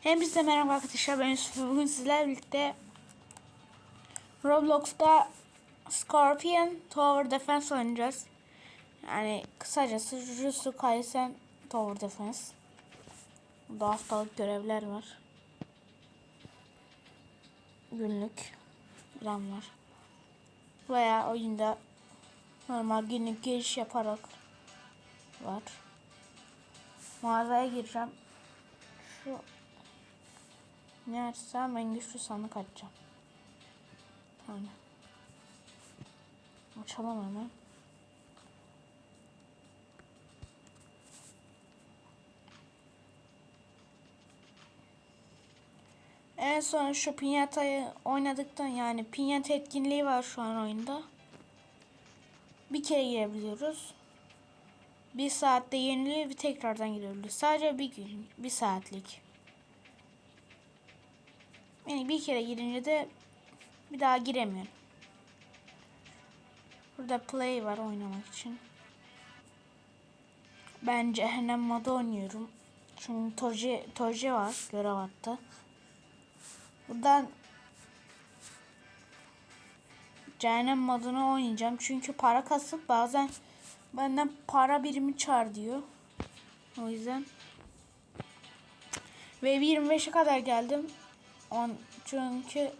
Hepinize merhaba arkadaşlar ben Yusuf. Bugün sizlerle birlikte Roblox'ta Scorpion Tower Defense oynayacağız. Yani kısacası Jujutsu Kaisen Tower Defense. Burada haftalık görevler var. Günlük plan var. Veya oyunda normal günlük giriş yaparak var. Mağazaya gireceğim. Şu ne açsam ben güçlü sandık açacağım. Tamam. Açalım hemen. En son şu pinyatayı oynadıktan yani pinyata etkinliği var şu an oyunda. Bir kere girebiliyoruz. Bir saatte yeniliyor bir tekrardan girebiliyoruz. Sadece bir gün, bir saatlik. Yani bir kere girince de bir daha giremiyorum. Burada play var oynamak için. Ben cehennem modu oynuyorum. Çünkü Toji, Toji var görev attı. Buradan cehennem modunu oynayacağım. Çünkü para kasıp bazen benden para birimi çağır diyor. O yüzden ve 25'e kadar geldim. On, çünkü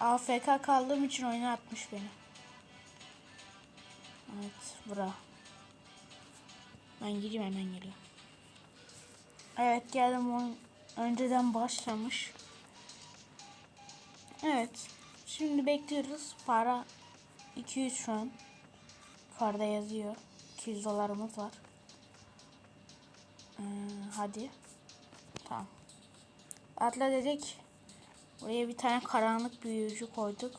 AFK kaldığım için oyuna atmış beni. Evet bura. Ben gireyim hemen geliyorum. Evet geldim oyun önceden başlamış. Evet. Şimdi bekliyoruz. Para 200 şu an. Yukarıda yazıyor. 200 dolarımız var. Ee, hadi. Tamam. Atla dedik. Buraya bir tane karanlık büyücü koyduk.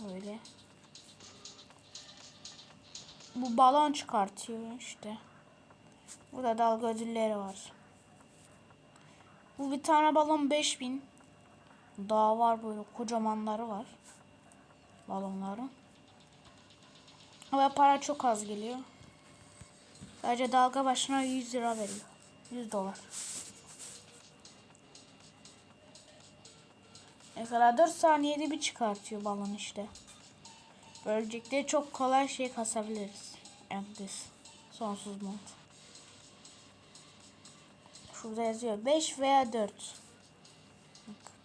Böyle. Bu balon çıkartıyor işte. Burada dalga ödülleri var. Bu bir tane balon 5000. Daha var böyle kocamanları var. Balonların. Ama para çok az geliyor. Sadece dalga başına 100 lira veriyor. 100 dolar. Mesela 4 saniyede bir çıkartıyor balon işte. Böylelikle çok kolay şey kasabiliriz. Endless. Sonsuz mod. Şurada yazıyor 5 veya 4.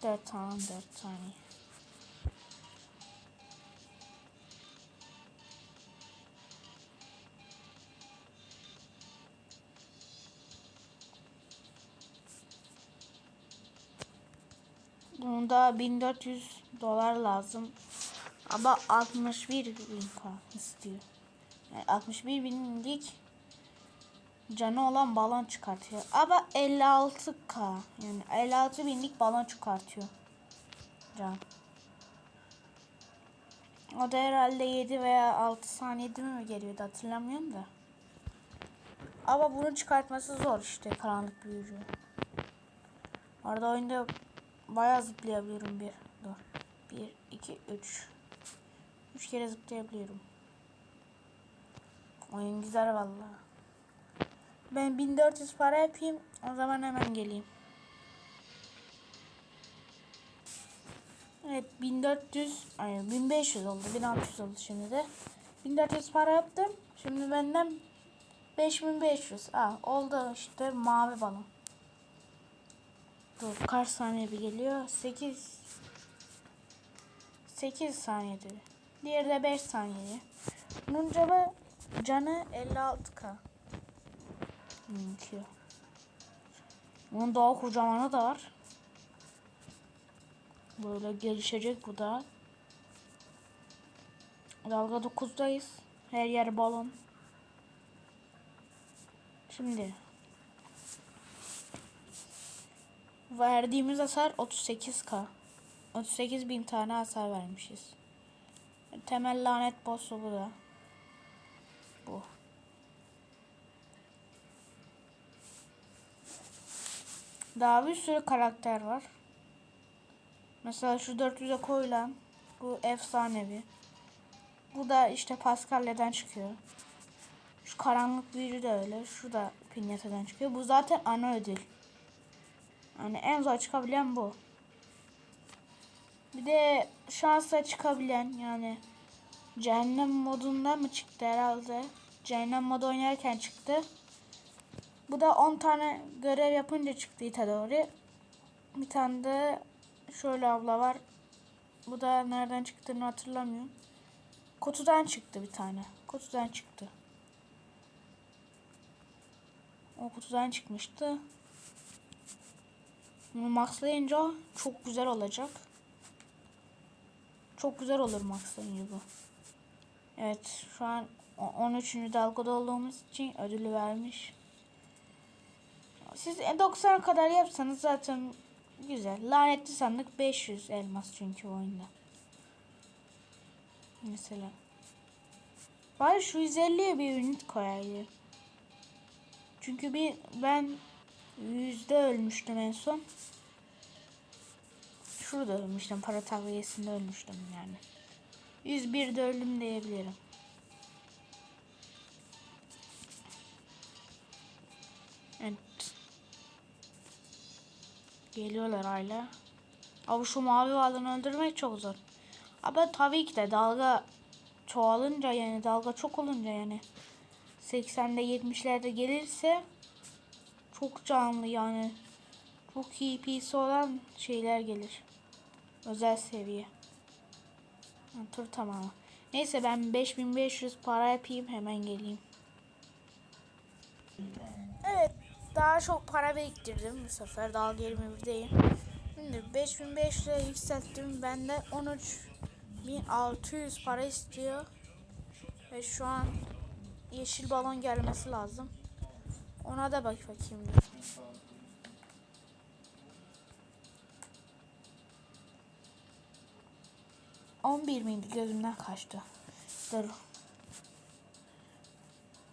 4 tamam 4 saniye. Bunda 1400 dolar lazım. Ama 61 bin istiyor. Yani 61 binlik canı olan balon çıkartıyor. Ama 56k yani 56 binlik balon çıkartıyor. Can. O da herhalde 7 veya 6 saniyede mi geliyordu hatırlamıyorum da. Ama bunu çıkartması zor işte karanlık büyücü. Orada oyunda bayağı zıplayabiliyorum bir. Dur. 1, 2, 3. 3 kere zıplayabiliyorum. Oyun güzel vallahi. Ben 1400 para yapayım. O zaman hemen geleyim. Evet 1400 ay 1500 oldu 1600 oldu şimdi de 1400 para yaptım şimdi benden 5500 Aa, oldu işte mavi balon dur kaç saniye bir geliyor 8 8 saniyede diğeri de 5 saniye bunun canı canı 56k Mümkün. Bunun daha kocamanı da var. Böyle gelişecek bu da. Dalga 9'dayız. Her yer balon. Şimdi verdiğimiz hasar 38k. 38 bin tane hasar vermişiz. Temel lanet boss'u bu da. Bu. Daha bir sürü karakter var. Mesela şu 400'e koyulan bu efsanevi. Bu da işte Paskalya'dan çıkıyor. Şu karanlık büyücü de öyle. Şu da pinyatadan çıkıyor. Bu zaten ana ödül. Yani en zor çıkabilen bu. Bir de şansla çıkabilen yani cehennem modunda mı çıktı herhalde. Cehennem modu oynarken çıktı. Bu da 10 tane görev yapınca çıktı ite doğru. Bir tane de şöyle abla var. Bu da nereden çıktığını hatırlamıyorum. Kutudan çıktı bir tane. Kutudan çıktı. O kutudan çıkmıştı. Bunu maxlayınca çok güzel olacak. Çok güzel olur maxlayınca bu. Evet şu an o- 13. dalgada olduğumuz için ödülü vermiş. Siz 90 kadar yapsanız zaten güzel. Lanetli sandık 500 elmas çünkü oyunda. Mesela. Bari şu 150'ye bir ünit koyaydı. Çünkü bir ben yüzde ölmüştüm en son. Şurada ölmüştüm. Para takviyesinde ölmüştüm yani. 101'de öldüm diyebilirim. Evet. Geliyorlar hala. Ama şu mavi balını öldürmek çok zor. Ama tabii ki de dalga çoğalınca yani dalga çok olunca yani 80'de 70'lerde gelirse çok canlı yani çok iyi PC olan şeyler gelir. Özel seviye. Ha, Tur tamamı. Neyse ben 5500 para yapayım hemen geleyim. Evet daha çok para biriktirdim bu sefer daha 21'deyim. Şimdi 5500'e yükselttim. Bende 13600 para istiyor. Ve şu an yeşil balon gelmesi lazım. Ona da bak bakayım. On bir miydi gözümden kaçtı. Dur.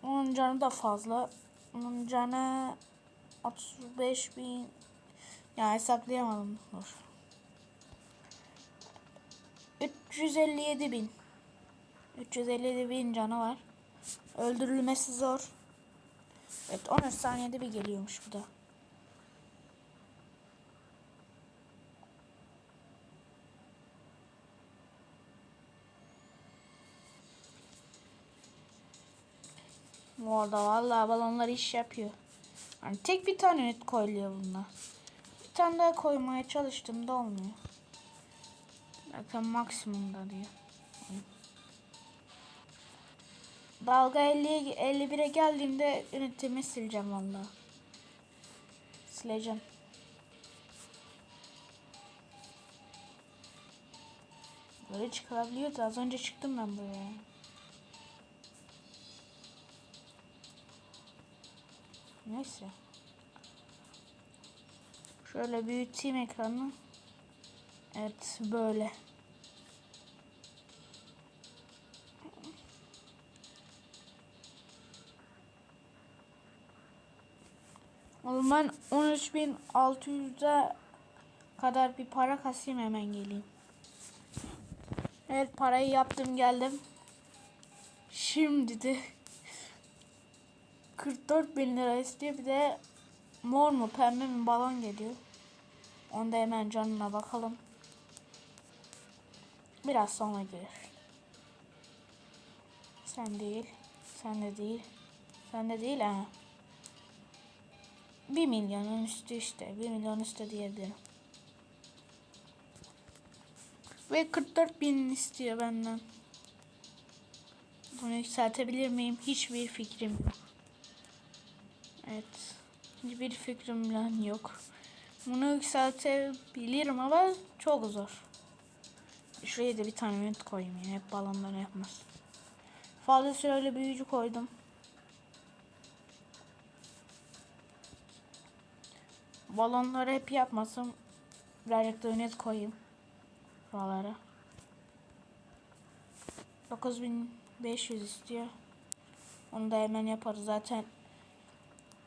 Onun canı da fazla. Onun canı 35 bin. Ya hesaplayamadım. Dur. 357 bin. 357 bin canı var. Öldürülmesi zor. Evet 13 saniyede bir geliyormuş bu da. Bu arada vallahi balonlar iş yapıyor. Yani tek bir tane net koyuluyor bunlar. Bir tane daha koymaya çalıştım da olmuyor. Zaten maksimumda diyor. Dalga 50'ye 51'e geldiğinde ünitemi sileceğim vallahi. Sileceğim. Böyle çıkabiliyordu. Az önce çıktım ben buraya. Neyse. Şöyle büyüteyim ekranı. Evet böyle. Ben 13.600'e kadar bir para kasayım hemen geleyim. Evet parayı yaptım geldim. Şimdi de 44 bin lira istiyor bir de mor mu pembe mi balon geliyor. Onda hemen canına bakalım. Biraz sonra gelir. Sen değil. Sen de değil. Sen de değil ha. 1 milyonun üstü işte. 1 milyon üstü diyebilirim. Ve 44 bin istiyor benden. Bunu yükseltebilir miyim? Hiçbir fikrim yok. Evet. Hiçbir fikrim lan yok. Bunu yükseltebilirim ama çok zor. Şuraya da bir tane ünit koyayım ya. Hep balonları yapmaz. Fazla süreli büyücü koydum. Balonları hep yapmasın. Birazcık da ünit koyayım. Şuralara. 9500 istiyor. Onu da hemen yaparız. Zaten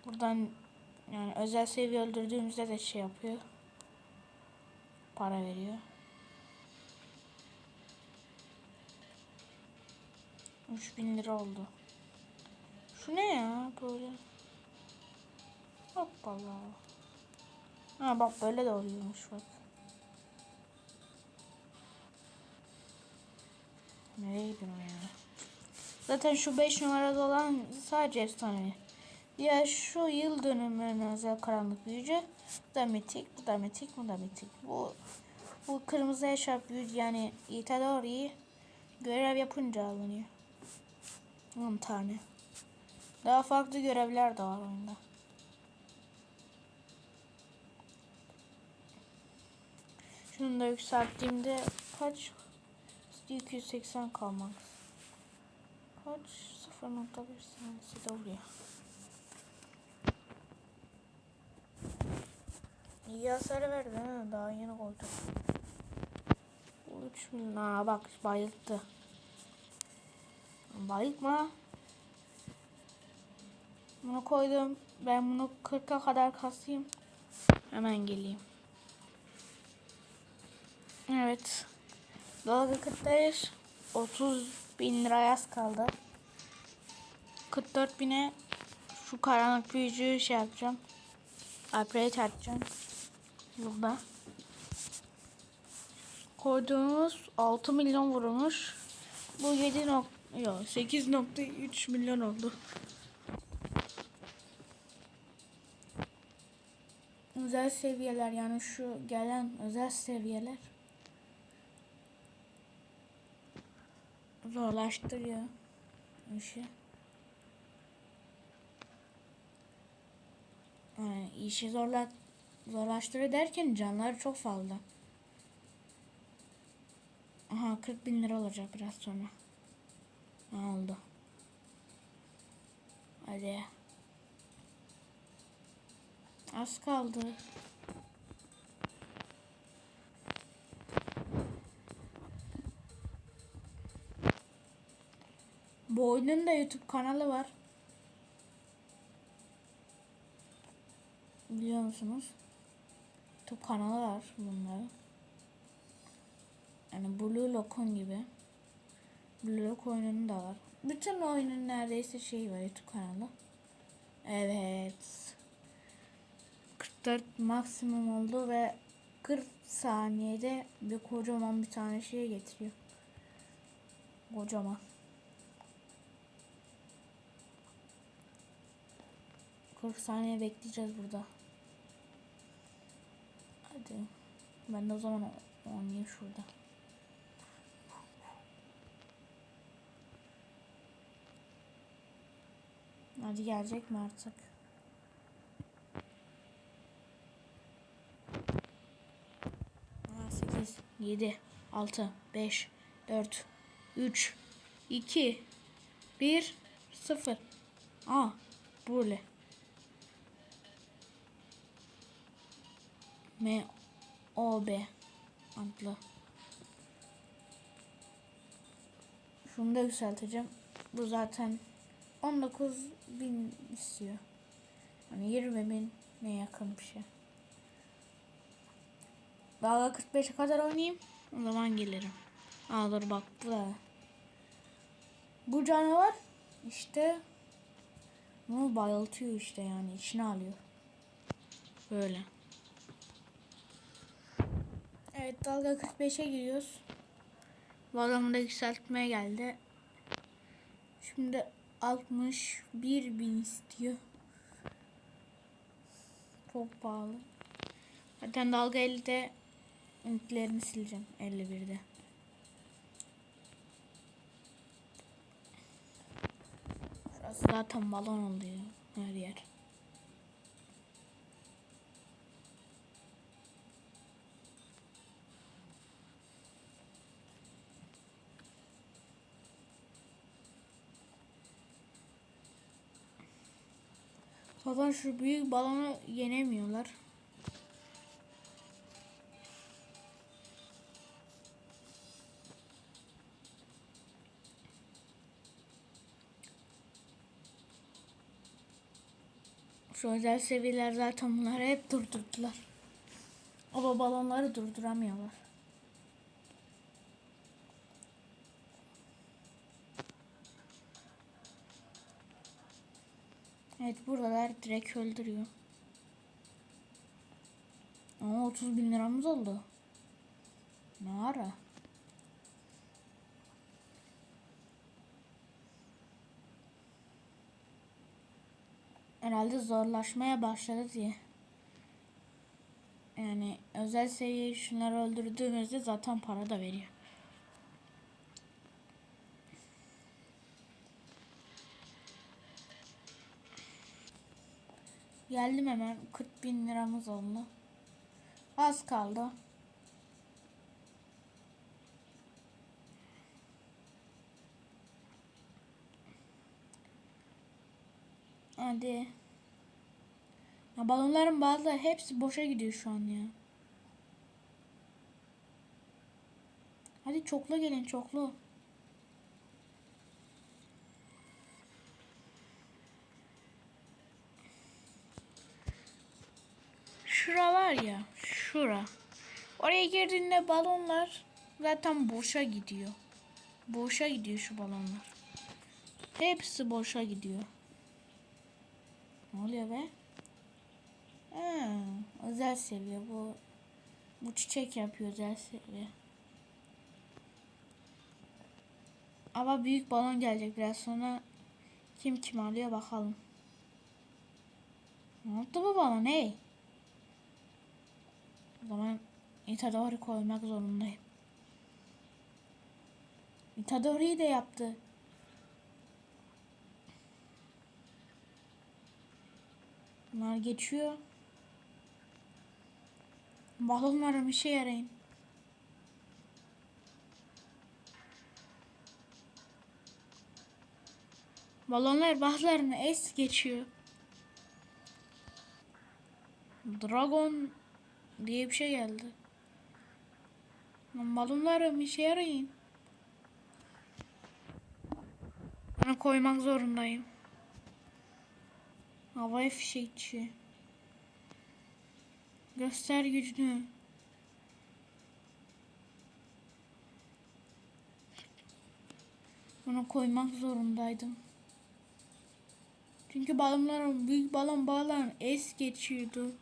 buradan yani özel seviye öldürdüğümüzde de şey yapıyor. Para veriyor. 3000 lira oldu. Şu ne ya böyle? Hoppala. Ha bak böyle de oluyormuş bak. Nereye gidiyor ya? Zaten şu 5 numarada olan sadece efsane. Ya şu yıl dönümlerine özel karanlık büyücü. Bu da mitik, bu da mitik, bu da mitik. Bu bu kırmızı eşarp büyücü yani Itadori görev yapınca alınıyor. 10 tane. Daha farklı görevler de var oyunda. Şunu da yükselttiğimde kaç? 280 kalmak. Kaç? 0.1 saniyesi de oluyor. İyi hasar verdi ha. Daha yeni koydum. 3 milyon. Aa bak bayılttı. Bayıltma. Bunu koydum. Ben bunu 40'a kadar kasayım. Hemen geleyim. Evet. Dalga 40'dayız. 30 bin liraya az kaldı. 44 bine şu karanlık büyücüyü şey yapacağım. Upgrade atacağım. Burada. Koyduğumuz 6 milyon vurmuş. Bu 7 nok yok 8.3 milyon oldu. Özel seviyeler yani şu gelen özel seviyeler zorlaştırıyor işi. Yani işi zorla zorlaştırıyor derken canları çok fazla. Aha 40 bin lira olacak biraz sonra. Ne oldu? Hadi. Az kaldı. Bu oyunun da YouTube kanalı var. Biliyor musunuz? YouTube kanalı var bunların. Yani Blue Lock'un gibi. Blue Lock oyunun da var. Bütün oyunun neredeyse şeyi var YouTube kanalı. Evet. 44 maksimum oldu ve 40 saniyede bir kocaman bir tane şey getiriyor. Kocaman. 40 saniye bekleyeceğiz burada. Hadi. Ben de o zaman oynayayım şurada. Hadi gelecek mi artık? 8, 7, 6, 5, 4, 3, 2, 1, 0. Aa, böyle. M O B adlı. Şunu da yükselteceğim. Bu zaten 19 bin istiyor. Hani 20 bin ne yakın bir şey. Daha 45'e kadar oynayayım. O zaman gelirim. Aa dur bak bu da. Bu canavar işte bunu bayıltıyor işte yani içine alıyor. Böyle. Evet dalga 45'e giriyoruz. Adamı da yükseltmeye geldi. Şimdi 61 bin istiyor. Çok pahalı. Zaten dalga 50'de ümitlerini sileceğim 51'de. Şurası zaten balon oluyor her yer. Zaten şu büyük balonu yenemiyorlar. Şu özel seviyeler zaten bunları hep durdurdular. Ama balonları durduramıyorlar. Evet buradalar direkt öldürüyor. Ama 30 bin liramız oldu. Ne ara? Herhalde zorlaşmaya başladı diye. Yani özel seviye şunları öldürdüğümüzde zaten para da veriyor. Geldim hemen 40 bin liramız oldu. Az kaldı. Hadi. Ya balonların bazıları hepsi boşa gidiyor şu an ya. Hadi çoklu gelin çoklu. Şura var ya, şura. Oraya girdiğinde balonlar zaten boşa gidiyor. Boşa gidiyor şu balonlar. Hepsi boşa gidiyor. Ne oluyor be? Ha, özel seviye bu. Bu çiçek yapıyor özel seviye. Ama büyük balon gelecek biraz sonra. Kim kim alıyor bakalım. Ne oldu bu balon hey? O zaman Itadori koymak zorundayım. Itadori'yi de yaptı. Bunlar geçiyor. Balonlarım işe yarayın. Balonlar bazılarını es geçiyor. Dragon diye bir şey geldi. Balonlarım işe yarayın. Bunu koymak zorundayım. Havai fişekçi. Göster gücünü. Bunu koymak zorundaydım. Çünkü balonların büyük balon bağlan es geçiyordu.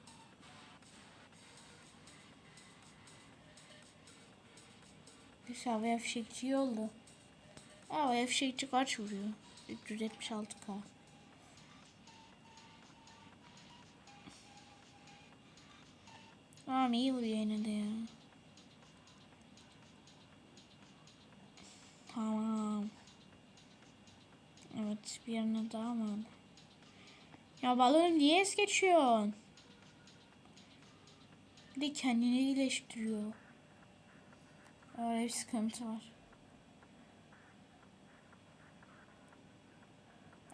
Neyse havaya fişekçi iyi oldu. Havaya fişekçi kaç vuruyor? 376k. Tamam iyi vuruyor yine de ya. Tamam. Evet bir yerine daha mı? Ya balon niye es geçiyorsun? Bir de kendini iyileştiriyor. Öyle bir sıkıntı var.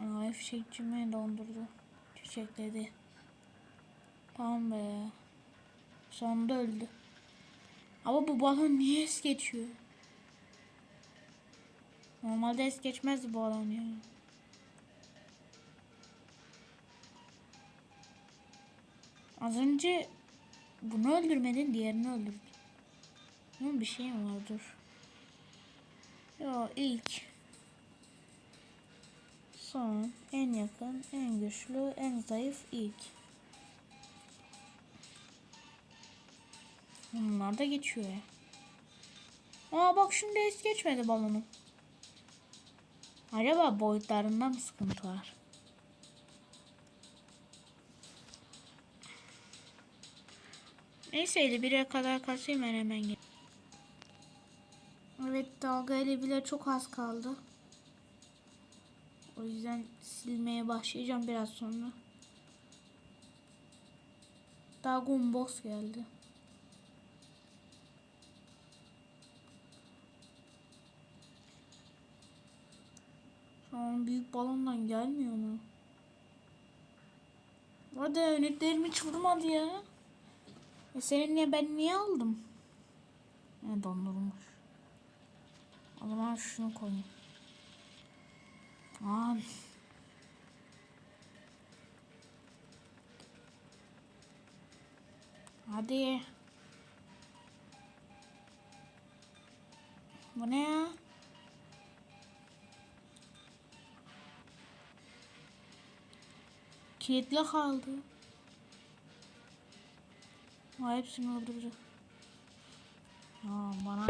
Aa fişekçimi dondurdu. Çiçekledi. Tamam be. Sonunda öldü. Ama bu balon niye es geçiyor? Normalde es geçmez bu balon ya. Az önce bunu öldürmedin diğerini öldürdün. Bunun bir şey mi var dur. Yo ilk. Son, en yakın, en güçlü, en zayıf ilk. Bunlar da geçiyor ya. Aa bak şimdi es geçmedi balonu. Acaba boyutlarında mı sıkıntı var? Neyse 51'e kadar kasayım ben hemen gel. Evet dalga ile bile çok az kaldı. O yüzden silmeye başlayacağım biraz sonra. Dragon Boss geldi. Şu an büyük balondan gelmiyor mu? Hadi ünitlerim hiç ya. E senin niye ben niye aldım? Ne dondurmuş. O zaman şunu koyayım. Aa. Hadi. Bu ne ya? Kilitli kaldı. Ha, hepsini öldürecek. Ha, bana...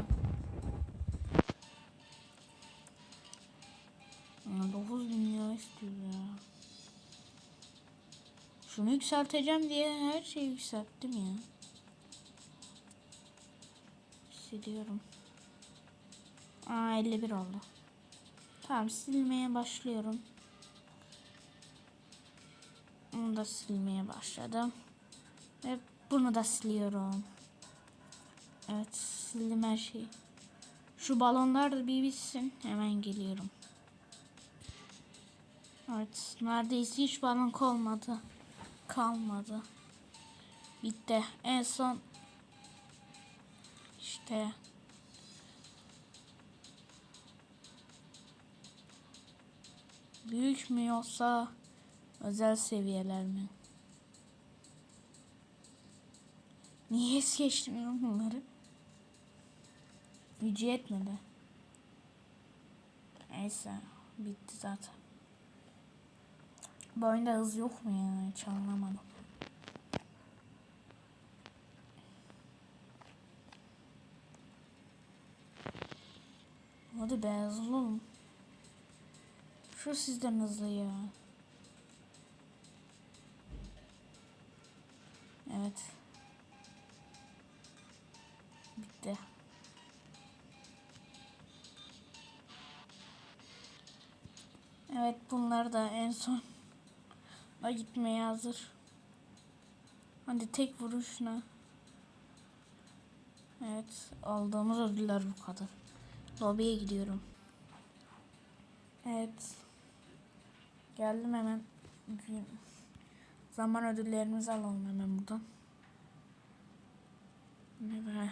9 bin lira istiyor ya. Şunu yükselteceğim diye her şeyi yükselttim ya. Hissediyorum. Aa 51 oldu. Tamam silmeye başlıyorum. Bunu da silmeye başladım. Ve bunu da siliyorum. Evet sildim her şeyi. Şu balonlar da bir bitsin. Hemen geliyorum. Evet neredeyse hiç balon kalmadı. Kalmadı. Bitti. En son işte büyük mü yoksa özel seviyeler mi? Niye ben bunları? Gücü yetmedi. Neyse bitti zaten. Bu oyunda hız yok mu ya? Hiç anlamadım. Hadi be hızlı. Şu sizden hızlı ya. Evet. Bitti. Evet bunlar da en son da gitmeye hazır. Hadi tek vuruşla. Evet aldığımız ödüller bu kadar. Lobiye gidiyorum. Evet. Geldim hemen. Zaman ödüllerimizi alalım hemen buradan. Ne be?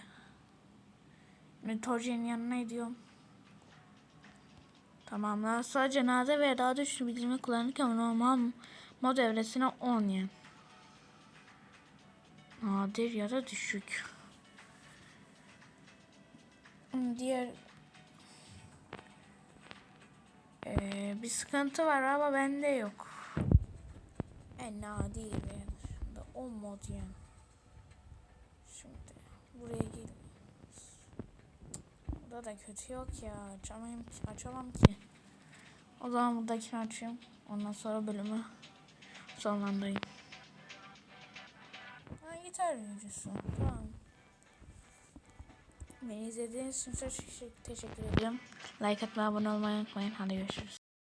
Nitrojen'in yanına gidiyorum. Tamamlar. Sadece cenaze ve daha düşük bildirimi kullanırken normal mod evresine 10 yen. Nadir ya da düşük. Diğer Ee, bir sıkıntı var ama bende yok. En nadir yani. Şunda 10 mod yani. Şimdi buraya gel. Burada da kötü yok ya. Açamam, açamam ki. O zaman buradakini açayım. Ondan sonra bölümü sonlandırayım. Ha, gitar videosu. Tamam. Beni izlediğiniz için çok teşekkür- ediyorum. Like atmayı, abone olmayı unutmayın. Hadi görüşürüz.